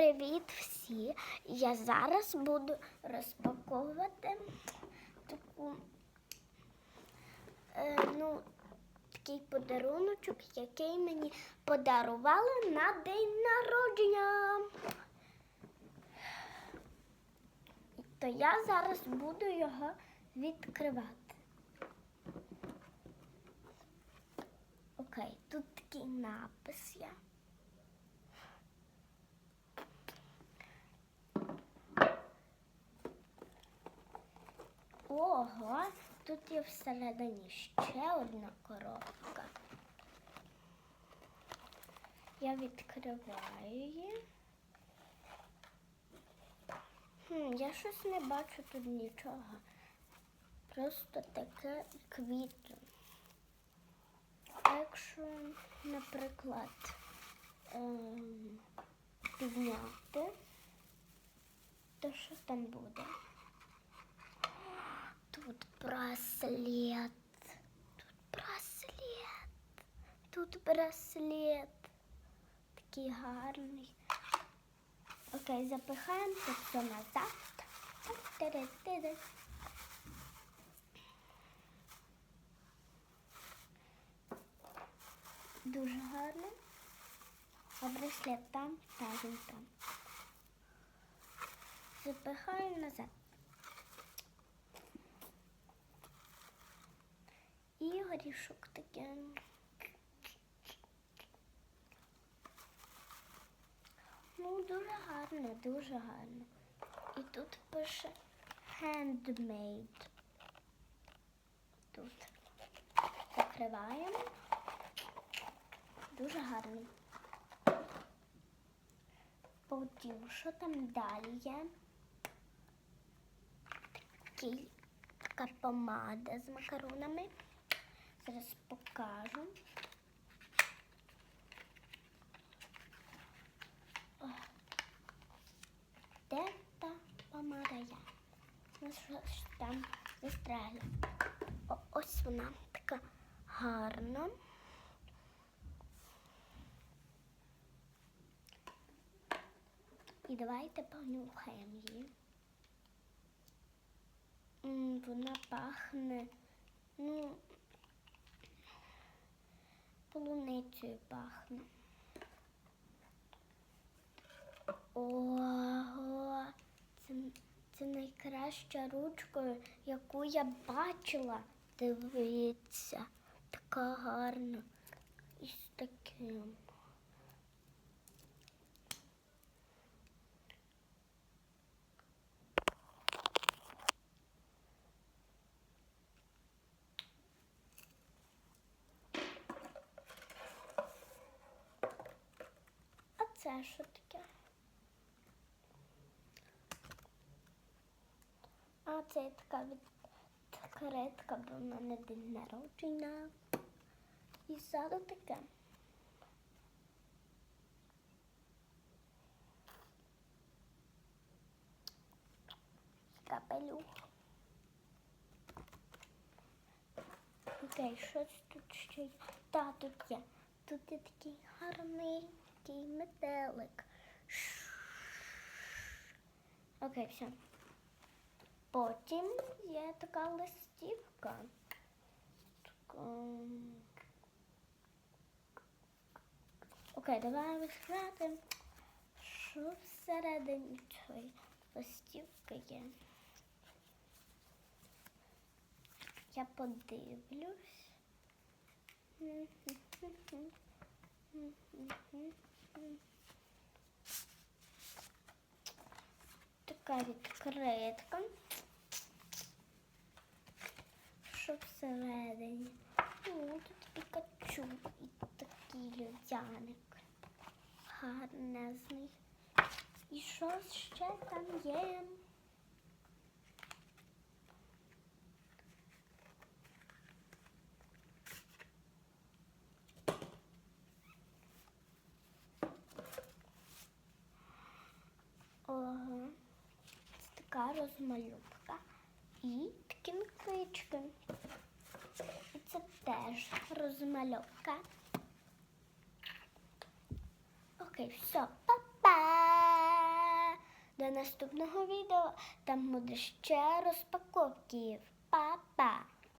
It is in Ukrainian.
Привіт всі! Я зараз буду розпаковувати таку, е, ну, такий подаруночок, який мені подарували на день народження. То я зараз буду його відкривати. Окей, тут такий напис є. Ого, тут є всередині ще одна коробка. Я відкриваю її. Хм, я щось не бачу тут нічого. Просто таке квіти. Якщо, наприклад, ем, підняти, то що там буде? Тут браслет. Тут браслет. Тут браслет. Такий гарний. Окей, запихаємо це все назад. Дуже гарно. А браслет там, та він там. Запихаємо назад. І горішок таке. Ну, дуже гарно, дуже гарно. І тут пише handmade. Тут закриваємо. Дуже гарно. Потім, що там далі є? Такий, така помада з макаронами. Зараз покажу. Де та помада є? Ну, щось там застрягло. Ось вона така гарна. І давайте понюхаємо її. Вона пахне, ну, полуницею пахне. Ого, це, це найкраща ручка, яку я бачила. Дивіться, така гарна. І з таким. Це що таке? А це така від каретка, бо в мене день народження. І ззаду таке. Капелюх. Окей, щось тут ще є. Та, тут є. Тут є такий гарний такий метелик. Окей, все. Потім є така листівка. Окей, давай відкривати. Що всередині цієї листівки є? Я подивлюсь. Така відкритка. Що всередині? О, тут пікачу і такий людяник. Гарнезний. І що ще там є? Ага. Це така розмальовка. І ткінкички. І це теж розмальовка. Окей, все, па-па! наступного відео. Там буде ще розпаковки. Па-па!